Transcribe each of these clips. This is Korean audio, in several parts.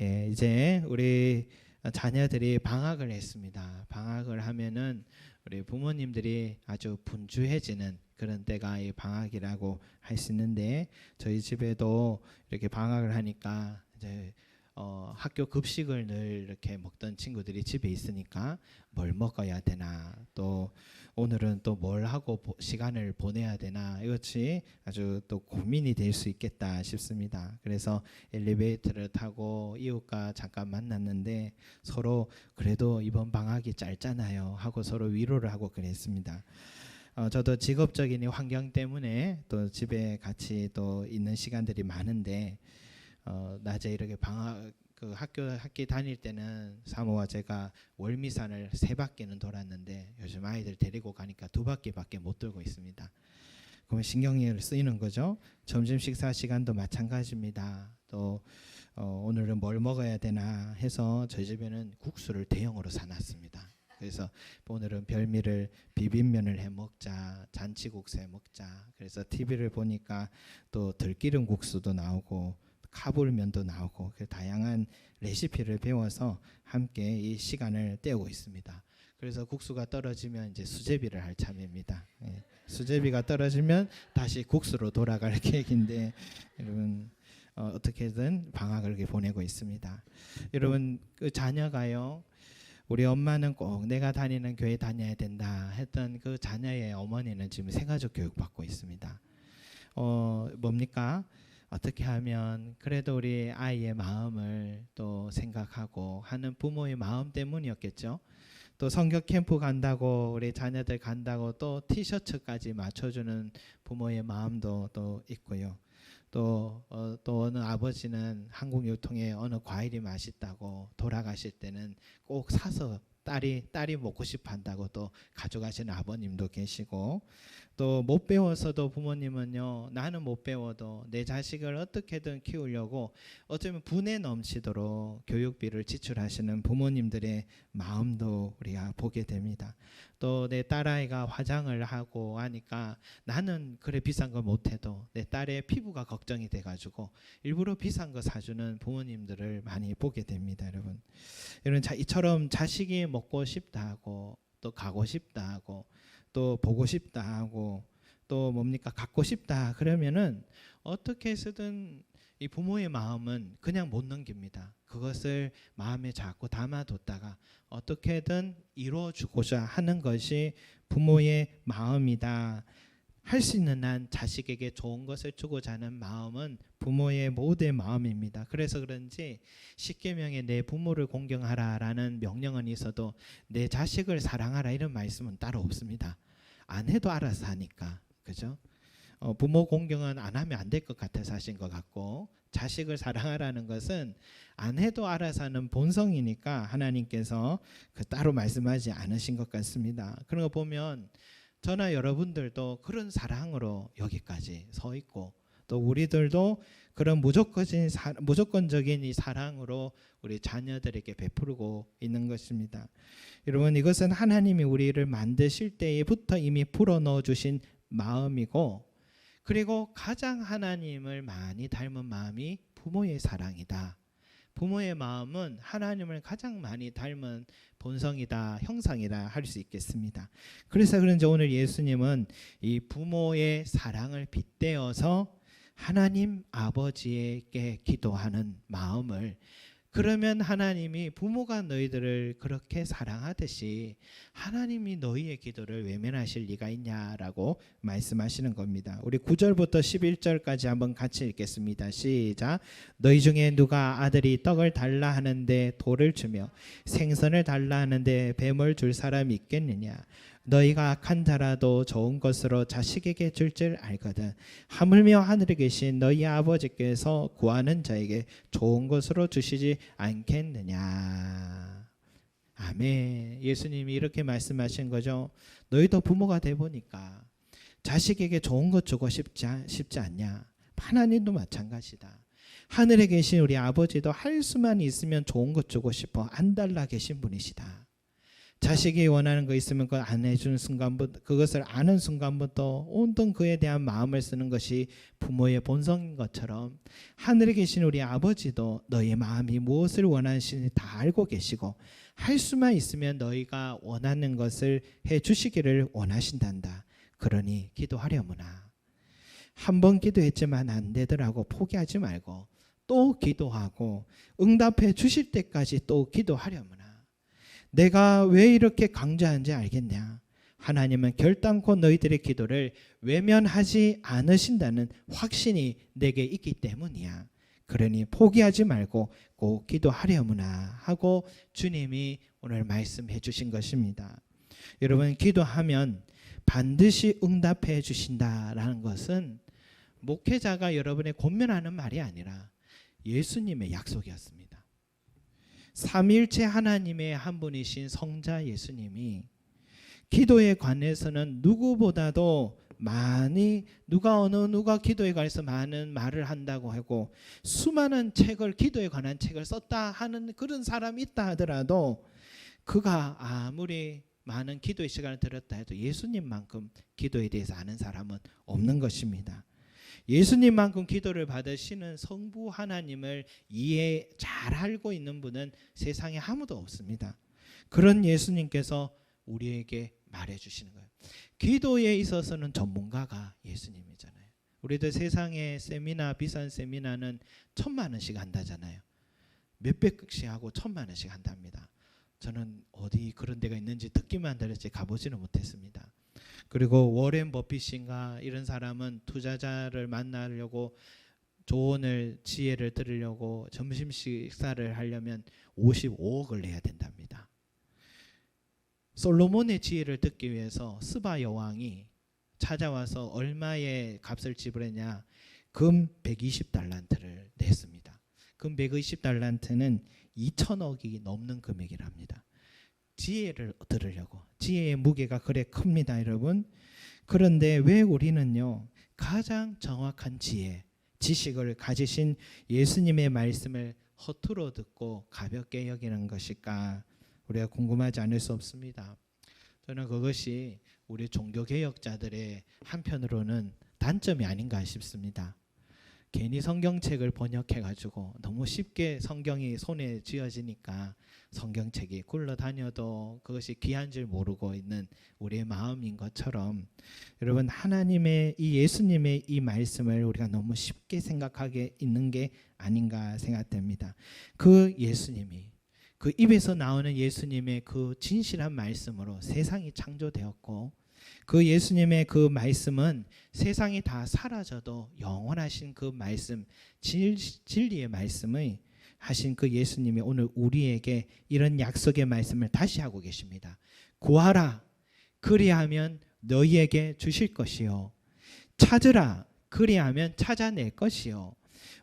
예, 이제 우리 자녀들이 방학을 했습니다. 방학을 하면은 우리 부모님들이 아주 분주해지는 그런 때가 이 방학이라고 할 수 있는데 저희 집에도 이렇게 방학을 하니까 이제 어, 학교 급식을 늘 이렇게 먹던 친구들이 집에 있으니까 뭘 먹어야 되나 또 오늘은 또 뭘 하고 보- 시간을 보내야 되나 이것이 아주 또 고민이 될 수 있겠다 싶습니다. 그래서 엘리베이터를 타고 이웃과 잠깐 만났는데 서로 그래도 이번 방학이 짧잖아요 하고 서로 위로를 하고 그랬습니다. 어, 저도 직업적인 이 환경 때문에 또 집에 같이 또 있는 시간들이 많은데 어, 낮에 이렇게 방학 그 학교 학기 다닐 때는 사모와 제가 월미산을 세 바퀴는 돌았는데 요즘 아이들 데리고 가니까 두 바퀴밖에 못 돌고 있습니다. 그러면 신경이 쓰이는 거죠. 점심 식사 시간도 마찬가지입니다. 또 어, 오늘은 뭘 먹어야 되나 해서 저희 집에는 국수를 대용으로 사놨습니다. 그래서 오늘은 별미를 비빔면을 해 먹자, 잔치국수 해 먹자. 그래서 TV를 보니까 또 들기름 국수도 나오고 카불 면도 나오고 그 다양한 레시피를 배워서 함께 이 시간을 때우고 있습니다. 그래서 국수가 떨어지면 이제 수제비를 할 참입니다. 예, 수제비가 떨어지면 다시 국수로 돌아갈 계획인데 여러분 어, 어떻게든 방학을 이렇게 보내고 있습니다. 여러분 그 자녀가요. 우리 엄마는 꼭 내가 다니는 교회 다녀야 된다 했던 그 자녀의 어머니는 지금 생가족 교육 받고 있습니다. 어 뭡니까? 어떻게 하면 그래도 우리 아이의 마음을 또 생각하고 하는 부모의 마음 때문이었겠죠. 또 성격 캠프 간다고 우리 자녀들 간다고 또 티셔츠까지 맞춰주는 부모의 마음도 또 있고요. 또, 어, 또 어느 아버지는 한국 유통의 어느 과일이 맛있다고 돌아가실 때는 꼭 사서 딸이 딸이 먹고 싶어 한다고 또 가져가시는 아버님도 계시고 또 못 배워서도 부모님은요 나는 못 배워도 내 자식을 어떻게든 키우려고 어쩌면 분에 넘치도록 교육비를 지출하시는 부모님들의 마음도 우리가 보게 됩니다. 또 내 딸아이가 화장을 하고 하니까 나는 그래 비싼 거 못해도 내 딸의 피부가 걱정이 돼가지고 일부러 비싼 거 사주는 부모님들을 많이 보게 됩니다, 여러분. 여러분 자, 이처럼 자식이 먹고 싶다 하고 또 가고 싶다 하고 또 보고 싶다 하고 또 뭡니까 갖고 싶다 그러면은 어떻게 해서든 이 부모의 마음은 그냥 못 넘깁니다. 그것을 마음에 자꾸 담아뒀다가 어떻게든 이루어주고자 하는 것이 부모의 마음이다. 할 수 있는 한 자식에게 좋은 것을 주고자 하는 마음은 부모의 모두의 마음입니다. 그래서 그런지 십계명에 내 부모를 공경하라라는 명령은 있어도 내 자식을 사랑하라 이런 말씀은 따로 없습니다. 안 해도 알아서 하니까 그죠? 어, 부모 공경은 안 하면 안 될 것 같아서 하신 것 같고 자식을 사랑하라는 것은 안 해도 알아서 하는 본성이니까 하나님께서 그 따로 말씀하지 않으신 것 같습니다. 그런 거 보면 저나 여러분들도 그런 사랑으로 여기까지 서 있고 또 우리들도 그런 무조건적인, 사, 무조건적인 이 사랑으로 우리 자녀들에게 베푸고 있는 것입니다. 여러분 이것은 하나님이 우리를 만드실 때부터 이미 불어넣어 주신 마음이고 그리고 가장 하나님을 많이 닮은 마음이 부모의 사랑이다. 부모의 마음은 하나님을 가장 많이 닮은 본성이다, 형상이다 할 수 있겠습니다. 그래서 그런지 오늘 예수님은 이 부모의 사랑을 빗대어서 하나님 아버지에게 기도하는 마음을 그러면 하나님이 부모가 너희들을 그렇게 사랑하듯이 하나님이 너희의 기도를 외면하실 리가 있냐라고 말씀하시는 겁니다. 우리 9절부터 11절까지 한번 같이 읽겠습니다. 시작. 너희 중에 누가 아들이 떡을 달라 하는데 돌을 주며 생선을 달라 하는데 뱀을 줄 사람이 있겠느냐? 너희가 악한 자라도 좋은 것으로 자식에게 줄 줄 알거든. 하물며 하늘에 계신 너희 아버지께서 구하는 자에게 좋은 것으로 주시지 않겠느냐. 아멘. 예수님이 이렇게 말씀하신 거죠. 너희도 부모가 돼 보니까 자식에게 좋은 것 주고 싶지, 않- 싶지 않냐. 하나님도 마찬가지다. 하늘에 계신 우리 아버지도 할 수만 있으면 좋은 것 주고 싶어 안 달라 계신 분이시다. 자식이 원하는 거 있으면 그걸 안 해주는 순간부터 그것을 아는 순간부터 온통 그에 대한 마음을 쓰는 것이 부모의 본성인 것처럼 하늘에 계신 우리 아버지도 너의 마음이 무엇을 원하시는지 다 알고 계시고 할 수만 있으면 너희가 원하는 것을 해 주시기를 원하신단다. 그러니 기도하려무나 한 번 기도했지만 안 되더라고 포기하지 말고 또 기도하고 응답해 주실 때까지 또 기도하려무나 내가 왜 이렇게 강조하는지 알겠냐? 하나님은 결단코 너희들의 기도를 외면하지 않으신다는 확신이 내게 있기 때문이야. 그러니 포기하지 말고 꼭 기도하려무나 하고 주님이 오늘 말씀해 주신 것입니다. 여러분 기도하면 반드시 응답해 주신다라는 것은 목회자가 여러분의 권면하는 말이 아니라 예수님의 약속이었습니다. 삼일체 하나님의 한 분이신 성자 예수님이 기도에 관해서는 누구보다도 많이 누가 어느 누가 기도에 관해서 많은 말을 한다고 하고 수많은 책을 기도에 관한 책을 썼다 하는 그런 사람이 있다 하더라도 그가 아무리 많은 기도의 시간을 들었다 해도 예수님만큼 기도에 대해서 아는 사람은 없는 것입니다. 예수님만큼 기도를 받으시는 성부 하나님을 이해 잘 알고 있는 분은 세상에 아무도 없습니다. 그런 예수님께서 우리에게 말해 주시는 거예요. 기도에 있어서는 전문가가 예수님이잖아요. 우리들 세상에 세미나 비싼 세미나는 천만 원씩 한다잖아요. 몇백씩 하고 천만 원씩 한답니다. 저는 어디 그런 데가 있는지 듣기만 들었지 가보지는 못했습니다. 그리고 워렌 버핏인가 이런 사람은 투자자를 만나려고 조언을 지혜를 들으려고 점심 식사를 하려면 55억을 내야 된답니다. 솔로몬의 지혜를 듣기 위해서 스바 여왕이 찾아와서 얼마의 값을 지불했냐? 금 120달란트를 냈습니다. 금 120달란트는 2천억이 넘는 금액이랍니다. 지혜를 들으려고 지혜의 무게가 그래 큽니다, 여러분. 그런데 왜 우리는요 가장 정확한 지혜, 지식을 가지신 예수님의 말씀을 허투루 듣고 가볍게 여기는 것일까? 우리가 궁금하지 않을 수 없습니다. 저는 그것이 우리 종교 개혁자들의 한편으로는 단점이 아닌가 싶습니다. 괜히 성경책을 번역해 가지고 너무 쉽게 성경이 손에 쥐어지니까 성경책이 굴러다녀도 그것이 귀한 줄 모르고 있는 우리의 마음인 것처럼 여러분 하나님의 이 예수님의 이 말씀을 우리가 너무 쉽게 생각하게 있는 게 아닌가 생각됩니다. 그 예수님이 그 입에서 나오는 예수님의 그 진실한 말씀으로 세상이 창조되었고 그 예수님의 그 말씀은 세상이 다 사라져도 영원하신 그 말씀 진, 진리의 말씀의 하신 그 예수님이 오늘 우리에게 이런 약속의 말씀을 다시 하고 계십니다. 구하라. 그리하면 너희에게 주실 것이요. 찾으라. 그리하면 찾아낼 것이요.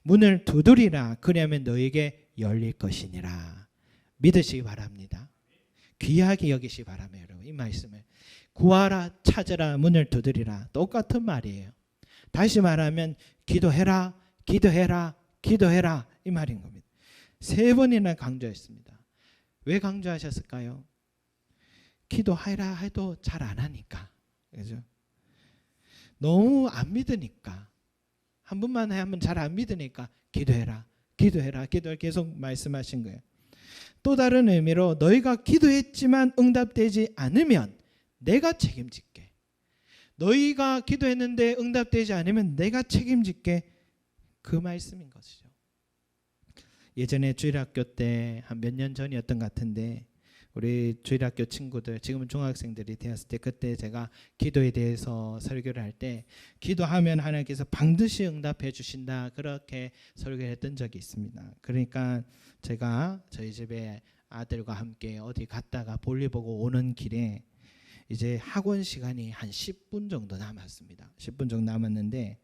문을 두드리라. 그리하면 너희에게 열릴 것이니라. 믿으시기 바랍니다. 귀하게 여기시 바라며 여러분 이 말씀을 구하라 찾으라 문을 두드리라 똑같은 말이에요. 다시 말하면 기도해라 기도해라 기도해라 이 말인 겁니다. 세 번이나 강조했습니다. 왜 강조하셨을까요? 기도하라 해도 잘 안 하니까. 그죠? 너무 안 믿으니까. 한 번만 하면 잘 안 믿으니까 기도해라. 기도해라. 기도를 계속 말씀하신 거예요. 또 다른 의미로 너희가 기도했지만 응답되지 않으면 내가 책임질게. 너희가 기도했는데 응답되지 않으면 내가 책임질게. 그 말씀인 것이죠. 예전에 주일학교 때 한 몇 년 전이었던 것 같은데 우리 주일학교 친구들 지금은 중학생들이 되었을 때 그때 제가 기도에 대해서 설교를 할 때 기도하면 하나님께서 반드시 응답해 주신다 그렇게 설교를 했던 적이 있습니다. 그러니까 제가 저희 집에 아들과 함께 어디 갔다가 볼일 보고 오는 길에 이제 학원 시간이 한 10분 정도 남았습니다. 10분 정도 남았는데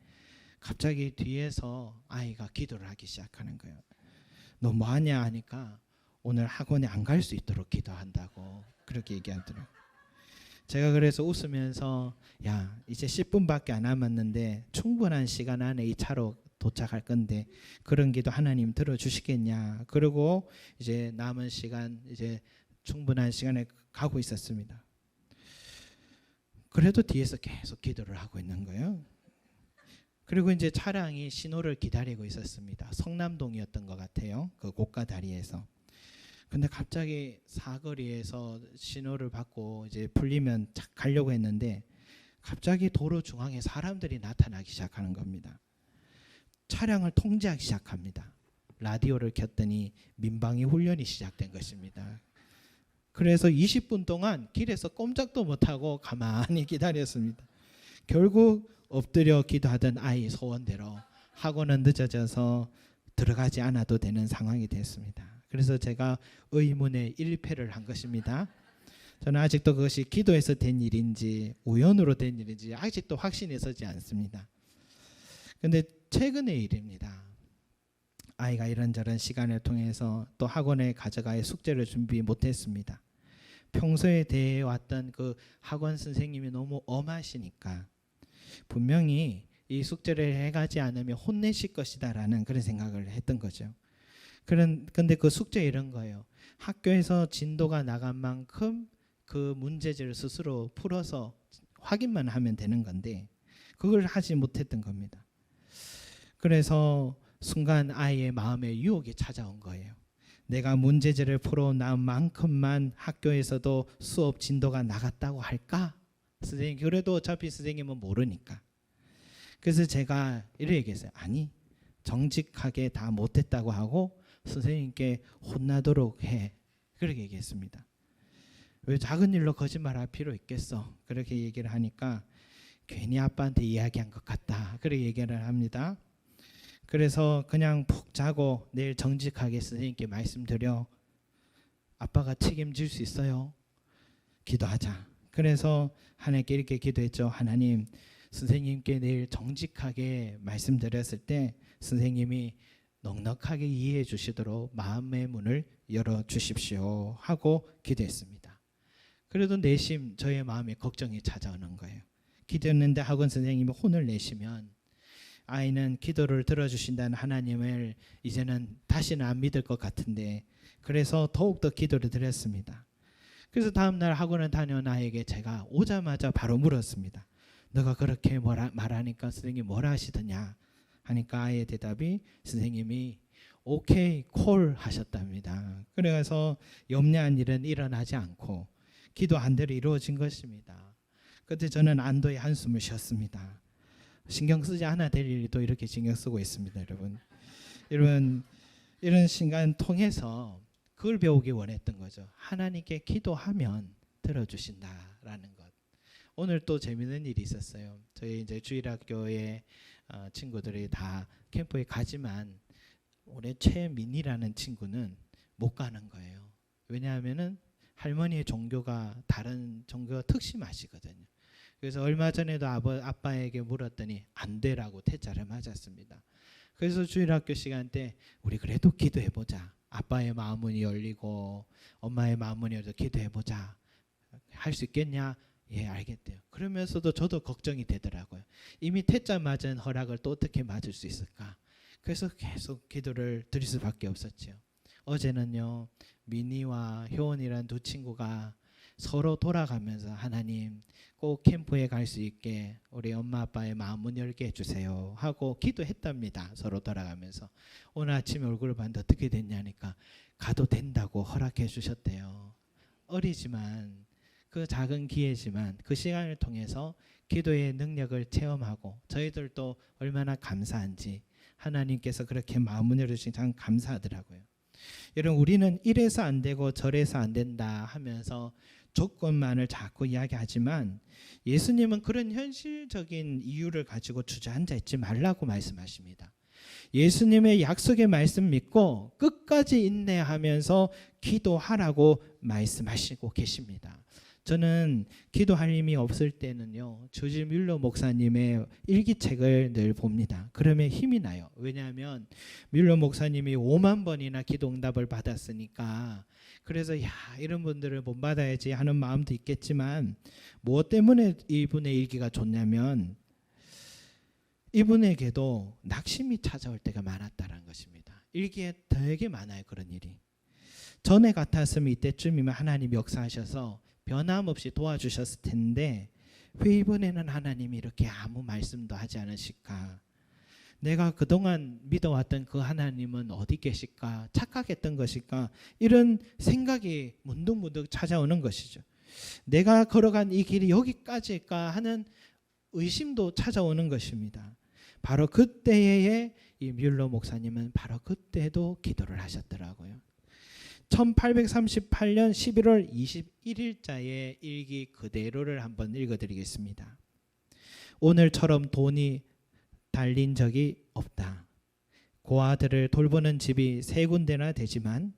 갑자기 뒤에서 아이가 기도를 하기 시작하는 거예요. 너 뭐하냐 하니까 오늘 학원에 안 갈 수 있도록 기도한다고 그렇게 얘기하더라고요. 제가 그래서 웃으면서 야 이제 10분밖에 안 남았는데 충분한 시간 안에 이 차로 도착할 건데 그런 기도 하나님 들어주시겠냐 그리고 이제 남은 시간 이제 충분한 시간에 가고 있었습니다. 그래도 뒤에서 계속 기도를 하고 있는 거예요. 그리고 이제 차량이 신호를 기다리고 있었습니다. 성남동이었던 것 같아요. 그 고가 다리에서. 근데 갑자기 사거리에서 신호를 받고 이제 풀리면 착 가려고 했는데 갑자기 도로 중앙에 사람들이 나타나기 시작하는 겁니다. 차량을 통제하기 시작합니다. 라디오를 켰더니 민방위 훈련이 시작된 것입니다. 그래서 20분 동안 길에서 꼼짝도 못하고 가만히 기다렸습니다. 결국 엎드려 기도하던 아이 소원대로 학원은 늦어져서 들어가지 않아도 되는 상황이 됐습니다. 그래서 제가 의문의 일패를 한 것입니다. 저는 아직도 그것이 기도해서 된 일인지 우연으로 된 일인지 아직도 확신이 서지 않습니다. 근데 최근의 일입니다. 아이가 이런저런 시간을 통해서 또 학원에 가져가야 숙제를 준비 못했습니다. 평소에 대해 왔던 그 학원 선생님이 너무 엄하시니까 분명히 이 숙제를 해가지 않으면 혼내실 것이다라는 그런 생각을 했던 거죠. 그런 근데 그 숙제 이런 거예요. 학교에서 진도가 나간 만큼 그 문제지를 스스로 풀어서 확인만 하면 되는 건데 그걸 하지 못했던 겁니다. 그래서 순간 아이의 마음에 유혹이 찾아온 거예요. 내가 문제지를 풀어난 만큼만 학교에서도 수업 진도가 나갔다고 할까? 선생님 그래도 어차피 선생님은 모르니까. 그래서 제가 이렇게 얘기했어요. 아니 정직하게 다 못했다고 하고 선생님께 혼나도록 해. 그렇게 얘기했습니다. 왜 작은 일로 거짓말할 필요 있겠어? 그렇게 얘기를 하니까 괜히 아빠한테 이야기한 것 같다. 그렇게 얘기를 합니다. 그래서 그냥 푹 자고 내일 정직하게 선생님께 말씀드려 아빠가 책임질 수 있어요. 기도하자. 그래서 하나님께 이렇게 기도했죠. 하나님, 선생님께 내일 정직하게 말씀드렸을 때 선생님이 넉넉하게 이해해 주시도록 마음의 문을 열어 주십시오 하고 기도했습니다. 그래도 내심 저의 마음에 걱정이 찾아오는 거예요. 기도했는데 학원 선생님이 혼을 내시면 아이는 기도를 들어주신다는 하나님을 이제는 다시는 안 믿을 것 같은데 그래서 더욱더 기도를 드렸습니다. 그래서 다음날 학원을 다녀온 아이에게 제가 오자마자 바로 물었습니다. 너가 그렇게 뭐라, 말하니까 선생님 뭐라 하시더냐 하니까 아이의 대답이 선생님이 오케이 콜 하셨답니다. 그래서 염려한 일은 일어나지 않고 기도한 대로 이루어진 것입니다. 그때 저는 안도의 한숨을 쉬었습니다. 신경 쓰지 않아 될 일도 이렇게 신경 쓰고 있습니다, 여러분. 여러분 이런 시간 통해서 그걸 배우기 원했던 거죠. 하나님께 기도하면 들어주신다라는 것. 오늘 또 재밌는 일이 있었어요. 저희 이제 주일학교의 어, 친구들이 다 캠프에 가지만 올해 최민이라는 친구는 못 가는 거예요. 왜냐하면은 할머니의 종교가 다른 종교가 특심하시거든요. 그래서 얼마 전에도 아버, 아빠에게 물었더니 안 되라고 퇴짜를 맞았습니다. 그래서 주일학교 시간 때 우리 그래도 기도해 보자. 아빠의 마음문이 열리고 엄마의 마음문이 열려 기도해 보자. 할 수 있겠냐? 예, 알겠대요. 그러면서도 저도 걱정이 되더라고요. 이미 퇴짜 맞은 허락을 또 어떻게 맞을 수 있을까? 그래서 계속 기도를 드릴 수밖에 없었죠. 어제는요, 미니와 효원이란 두 친구가 서로 돌아가면서 하나님 꼭 캠프에 갈 수 있게 우리 엄마 아빠의 마음문 열게 해주세요 하고 기도했답니다. 서로 돌아가면서 오늘 아침에 얼굴을 봤는데 어떻게 됐냐니까 가도 된다고 허락해 주셨대요. 어리지만 그 작은 기회지만 그 시간을 통해서 기도의 능력을 체험하고 저희들도 얼마나 감사한지 하나님께서 그렇게 마음을 열어주신 참 감사하더라고요. 여러분 우리는 이래서 안 되고 저래서 안 된다 하면서 조건만을 자꾸 이야기하지만 예수님은 그런 현실적인 이유를 가지고 주저앉아 있지 말라고 말씀하십니다. 예수님의 약속의 말씀 믿고 끝까지 인내하면서 기도하라고 말씀하시고 계십니다. 저는 기도할 힘이 없을 때는요 조지 뮬러 목사님의 일기책을 늘 봅니다. 그러면 힘이 나요. 왜냐하면 뮬러 목사님이 5만 번이나 기도 응답을 받았으니까 그래서 야 이런 분들을 못 받아야지 하는 마음도 있겠지만 무엇 때문에 이분의 일기가 좋냐면 이분에게도 낙심이 찾아올 때가 많았다는 것입니다. 일기에 되게 많아요 그런 일이. 전에 같았으면 이때쯤이면 하나님 역사하셔서 변함없이 도와주셨을 텐데 왜 이번에는 하나님이 이렇게 아무 말씀도 하지 않으실까? 내가 그동안 믿어왔던 그 하나님은 어디 계실까? 착각했던 것일까? 이런 생각이 문득문득 찾아오는 것이죠. 내가 걸어간 이 길이 여기까지일까 하는 의심도 찾아오는 것입니다. 바로 그때에 이 뮬러 목사님은 바로 그때도 기도를 하셨더라고요. 1838년 11월 21일자의 일기 그대로를 한번 읽어드리겠습니다. 오늘처럼 돈이 달린 적이 없다. 고아들을 돌보는 집이 세 군데나 되지만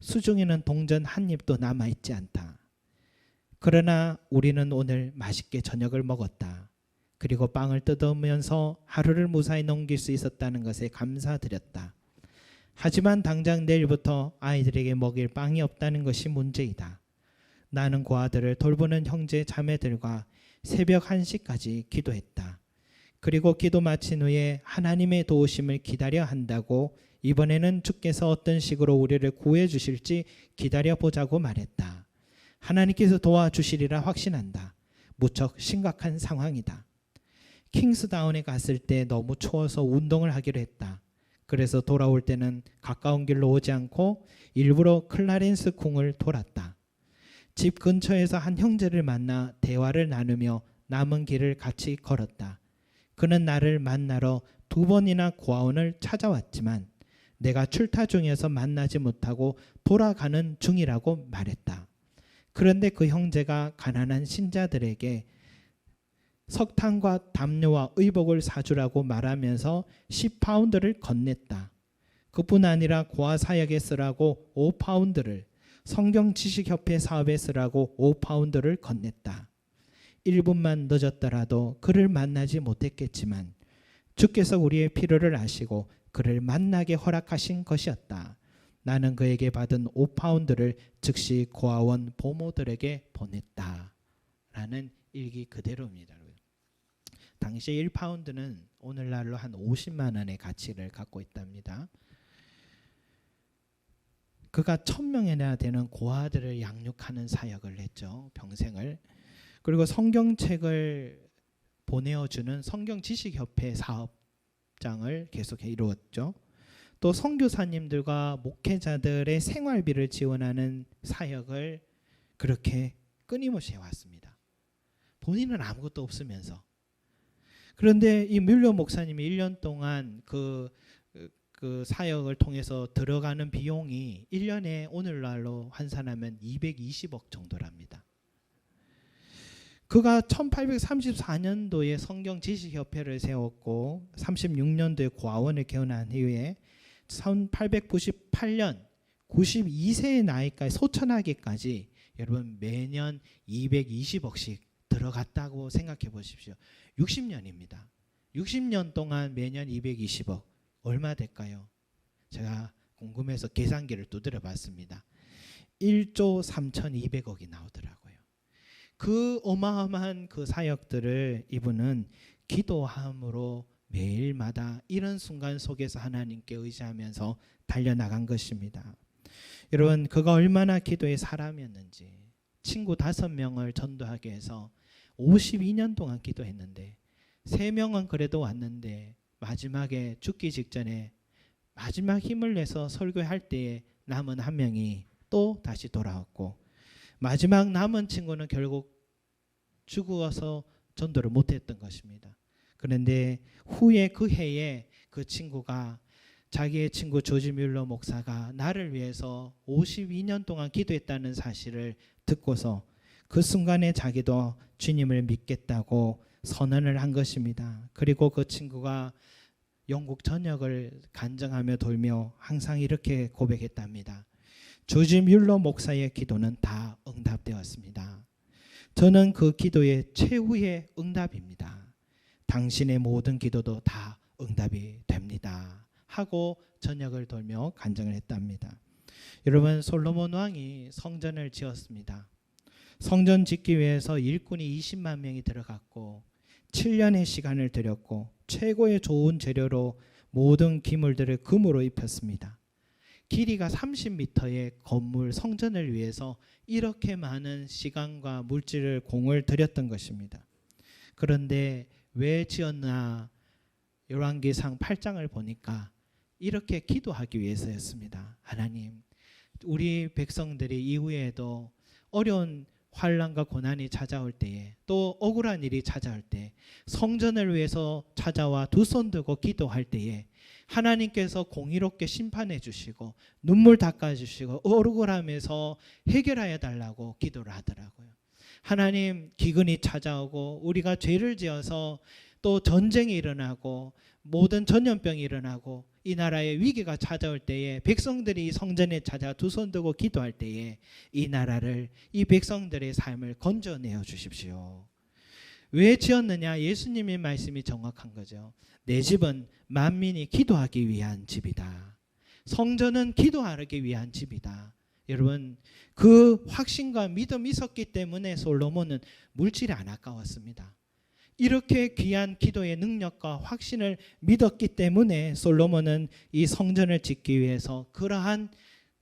수중에는 동전 한 입도 남아 있지 않다. 그러나 우리는 오늘 맛있게 저녁을 먹었다. 그리고 빵을 뜯으면서 하루를 무사히 넘길 수 있었다는 것에 감사드렸다. 하지만 당장 내일부터 아이들에게 먹일 빵이 없다는 것이 문제이다. 나는 고아들을 돌보는 형제 자매들과 새벽 1시까지 기도했다. 그리고 기도 마친 후에 하나님의 도우심을 기다려 한다고 이번에는 주께서 어떤 식으로 우리를 구해 주실지 기다려 보자고 말했다. 하나님께서 도와주시리라 확신한다. 무척 심각한 상황이다. 킹스다운에 갔을 때 너무 추워서 운동을 하기로 했다. 그래서 돌아올 때는 가까운 길로 오지 않고 일부러 클라렌스 궁을 돌았다. 집 근처에서 한 형제를 만나 대화를 나누며 남은 길을 같이 걸었다. 그는 나를 만나러 두 번이나 고아원을 찾아왔지만 내가 출타 중이어서 만나지 못하고 돌아가는 중이라고 말했다. 그런데 그 형제가 가난한 신자들에게 석탄과 담요와 의복을 사주라고 말하면서 10파운드를 건넸다. 그뿐 아니라 고아 사역에 쓰라고 5파운드를 성경 지식 협회 사업에 쓰라고 5파운드를 건넸다. 1분만 늦었더라도 그를 만나지 못했겠지만 주께서 우리의 필요를 아시고 그를 만나게 허락하신 것이었다. 나는 그에게 받은 5파운드를 즉시 고아원 보모들에게 보냈다. 라는 일기 그대로입니다. 당시 1파운드는 오늘날로 한 50만 원의 가치를 갖고 있답니다. 그가 천명이나 되는 고아들을 양육하는 사역을 했죠. 평생을. 그리고 성경책을 보내어 주는 성경 지식 협회 사업장을 계속 이루었죠. 또 선교사님들과 목회자들의 생활비를 지원하는 사역을 그렇게 끊임없이 해왔습니다. 본인은 아무것도 없으면서 그런데 이 뮬러 목사님이 1년 동안 그, 그 사역을 통해서 들어가는 비용이 1년에 오늘날로 환산하면 220억 정도랍니다. 그가 1834년도에 성경 지식협회를 세웠고 36년도에 고아원을 개원한 이후에 1898년 92세의 나이까지 소천하기까지 여러분 매년 220억씩 들어갔다고 생각해 보십시오. 60년입니다. 60년 동안 매년 220억 얼마 될까요? 제가 궁금해서 계산기를 두드려 봤습니다. 1조 3,200억이 나오더라고요. 그 어마어마한 그 사역들을 이분은 기도함으로 매일마다 이런 순간 속에서 하나님께 의지하면서 달려나간 것입니다. 여러분 그가 얼마나 기도의 사람이었는지 친구 다섯 명을 전도하기 위해서 52년 동안 기도했는데 세 명은 그래도 왔는데 마지막에 죽기 직전에 마지막 힘을 내서 설교할 때에 남은 한 명이 또 다시 돌아왔고 마지막 남은 친구는 결국 죽어서 전도를 못했던 것입니다. 그런데 후에 그 해에 그 친구가 자기의 친구 조지 뮬러 목사가 나를 위해서 52년 동안 기도했다는 사실을 듣고서 그 순간에 자기도 주님을 믿겠다고 선언을 한 것입니다. 그리고 그 친구가 영국 전역을 간증하며 돌며 항상 이렇게 고백했답니다. 조지 뮬러 목사의 기도는 다 응답되었습니다. 저는 그 기도의 최후의 응답입니다. 당신의 모든 기도도 다 응답이 됩니다. 하고 전역을 돌며 간증을 했답니다. 여러분 솔로몬 왕이 성전을 지었습니다. 성전 짓기 위해서 일꾼이 20만 명이 들어갔고 7년의 시간을 들였고 최고의 좋은 재료로 모든 기물들을 금으로 입혔습니다. 길이가 30m의 건물 성전을 위해서 이렇게 많은 시간과 물질을 공을 들였던 것입니다. 그런데 왜 지었나 열왕기상 8장을 보니까 이렇게 기도하기 위해서였습니다. 하나님, 우리 백성들이 이후에도 어려운 환란과 고난이 찾아올 때에 또 억울한 일이 찾아올 때 성전을 위해서 찾아와 두 손 들고 기도할 때에 하나님께서 공의롭게 심판해 주시고 눈물 닦아 주시고 억울함에서 해결하여 달라고 기도를 하더라고요. 하나님 기근이 찾아오고 우리가 죄를 지어서 또 전쟁이 일어나고 모든 전염병이 일어나고 이 나라에 위기가 찾아올 때에 백성들이 이 성전에 찾아 두 손 들고 기도할 때에 이 나라를 이 백성들의 삶을 건져내어 주십시오. 왜 지었느냐? 예수님의 말씀이 정확한 거죠. 내 집은 만민이 기도하기 위한 집이다. 성전은 기도하기 위한 집이다. 여러분 그 확신과 믿음이 있었기 때문에 솔로몬은 물질이 안 아까웠습니다. 이렇게 귀한 기도의 능력과 확신을 믿었기 때문에 솔로몬은 이 성전을 짓기 위해서 그러한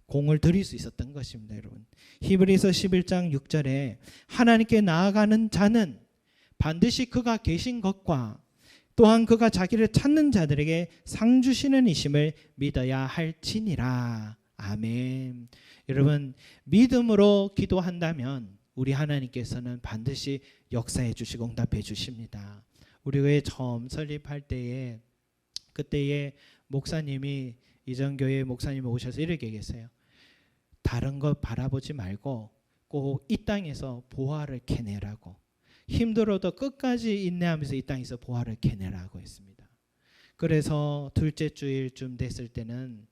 공을 들일 수 있었던 것입니다, 여러분. 히브리서 11장 6절에 하나님께 나아가는 자는 반드시 그가 계신 것과 또한 그가 자기를 찾는 자들에게 상 주시는 이심을 믿어야 할지니라. 아멘. 여러분, 믿음으로 기도한다면 우리 하나님께서는 반드시 역사해 주시고 응답해 주십니다. 우리 교회 처음 설립할 때에 그때에 목사님이 이전 교회 목사님이 오셔서 이렇게 얘기했어요. 다른 것 바라보지 말고 꼭 이 땅에서 보화를 캐내라고 힘들어도 끝까지 인내하면서 이 땅에서 보화를 캐내라고 했습니다. 그래서 둘째 주일쯤 됐을 때는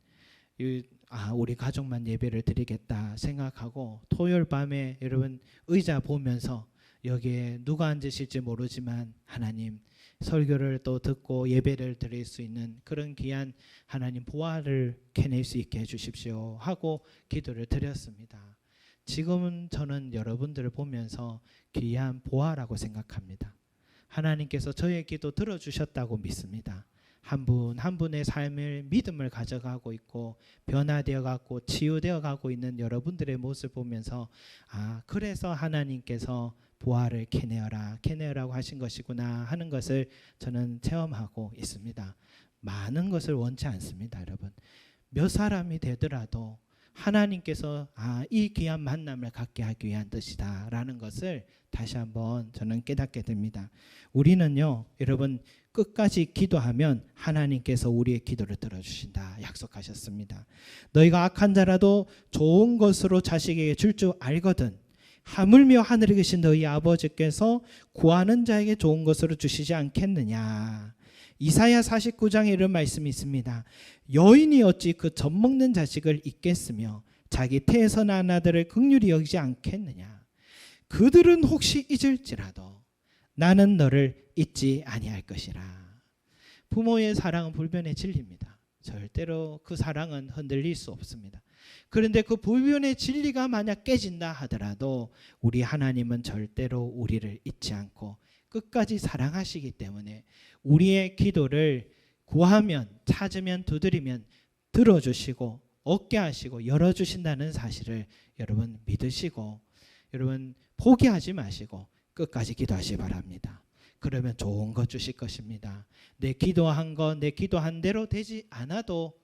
이- 아 우리 가족만 예배를 드리겠다 생각하고 토요일 밤에 여러분 의자 보면서 여기에 누가 앉으실지 모르지만 하나님 설교를 또 듣고 예배를 드릴 수 있는 그런 귀한 하나님 보화를 캐낼 수 있게 해주십시오 하고 기도를 드렸습니다. 지금은 저는 여러분들을 보면서 귀한 보화라고 생각합니다. 하나님께서 저의 기도 들어주셨다고 믿습니다. 한 분 한 분의 삶을 믿음을 가져가고 있고 변화되어 가고 치유되어 가고 있는 여러분들의 모습을 보면서 아 그래서 하나님께서 보화를 캐내어라 캐내어라고 하신 것이구나 하는 것을 저는 체험하고 있습니다. 많은 것을 원치 않습니다, 여러분. 몇 사람이 되더라도 하나님께서 아, 이 귀한 만남을 갖게 하기 위한 뜻이다라는 것을 다시 한번 저는 깨닫게 됩니다. 우리는요, 여러분 끝까지 기도하면 하나님께서 우리의 기도를 들어주신다 약속하셨습니다. 너희가 악한 자라도 좋은 것으로 자식에게 줄 줄 알거든. 하물며 하늘에 계신 너희 아버지께서 구하는 자에게 좋은 것으로 주시지 않겠느냐. 이사야 49장에 이런 말씀이 있습니다. 여인이 어찌 그 젖 먹는 자식을 잊겠으며 자기 태에서 난 아들을 극률이 여기지 않겠느냐. 그들은 혹시 잊을지라도 나는 너를 잊지 아니할 것이라. 부모의 사랑은 불변의 진리입니다. 절대로 그 사랑은 흔들릴 수 없습니다. 그런데 그 불변의 진리가 만약 깨진다 하더라도 우리 하나님은 절대로 우리를 잊지 않고 끝까지 사랑하시기 때문에 우리의 기도를 구하면 찾으면 두드리면 들어주시고 얻게 하시고 열어주신다는 사실을 여러분 믿으시고 여러분 포기하지 마시고 끝까지 기도하시 기 바랍니다. 그러면 좋은 것 주실 것입니다. 내 기도한 거, 내 기도한 대로 되지 않아도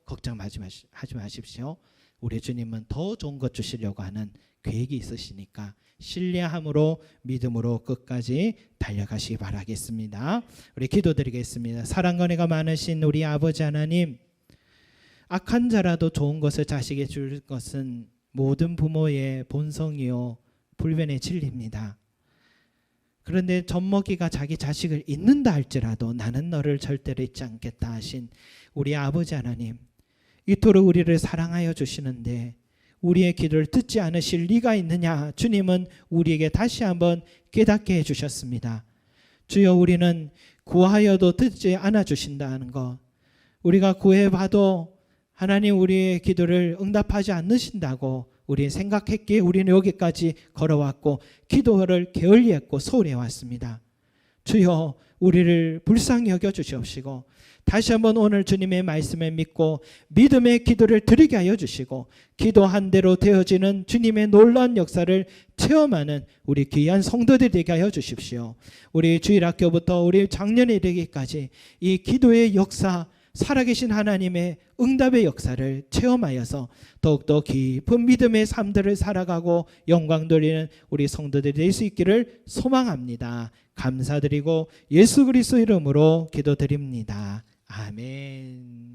마시, 하지 마십시오. 우리 주님은 더 좋은 것 주시려고 하는 계획이 있으시니까 신뢰함으로 믿음으로 끝까지 달려가시기 바라겠습니다. 우리 기도드리겠습니다. 사랑과 은혜가 많으신 우리 아버지 하나님, 악한 자라도 좋은 것을 자식에게 줄 것은 모든 부모의 본성이요 불변의 진리입니다. 그런데 젖먹이가 자기 자식을 잊는다 할지라도 나는 너를 절대로 잊지 않겠다 하신 우리 아버지 하나님 이토록 우리를 사랑하여 주시는데 우리의 기도를 듣지 않으실 리가 있느냐? 주님은 우리에게 다시 한번 깨닫게 해주셨습니다. 주여 우리는 구하여도 듣지 않아 주신다는 것. 우리가 구해봐도 하나님 우리의 기도를 응답하지 않으신다고 우리 생각했기에 우리는 여기까지 걸어왔고 기도를 게을리했고 소홀해 왔습니다. 주여 우리를 불쌍히 여겨 주시옵시고 다시 한번 오늘 주님의 말씀을 믿고 믿음의 기도를 드리게 하여 주시고 기도한 대로 되어지는 주님의 놀라운 역사를 체험하는 우리 귀한 성도들이 되게 하여 주십시오. 우리 주일학교부터 우리 작년에 이르기까지 이 기도의 역사 살아계신 하나님의 응답의 역사를 체험하여서 더욱더 깊은 믿음의 삶들을 살아가고 영광 돌리는 우리 성도들이 될 수 있기를 소망합니다. 감사드리고 예수 그리스도 이름으로 기도드립니다. 아멘.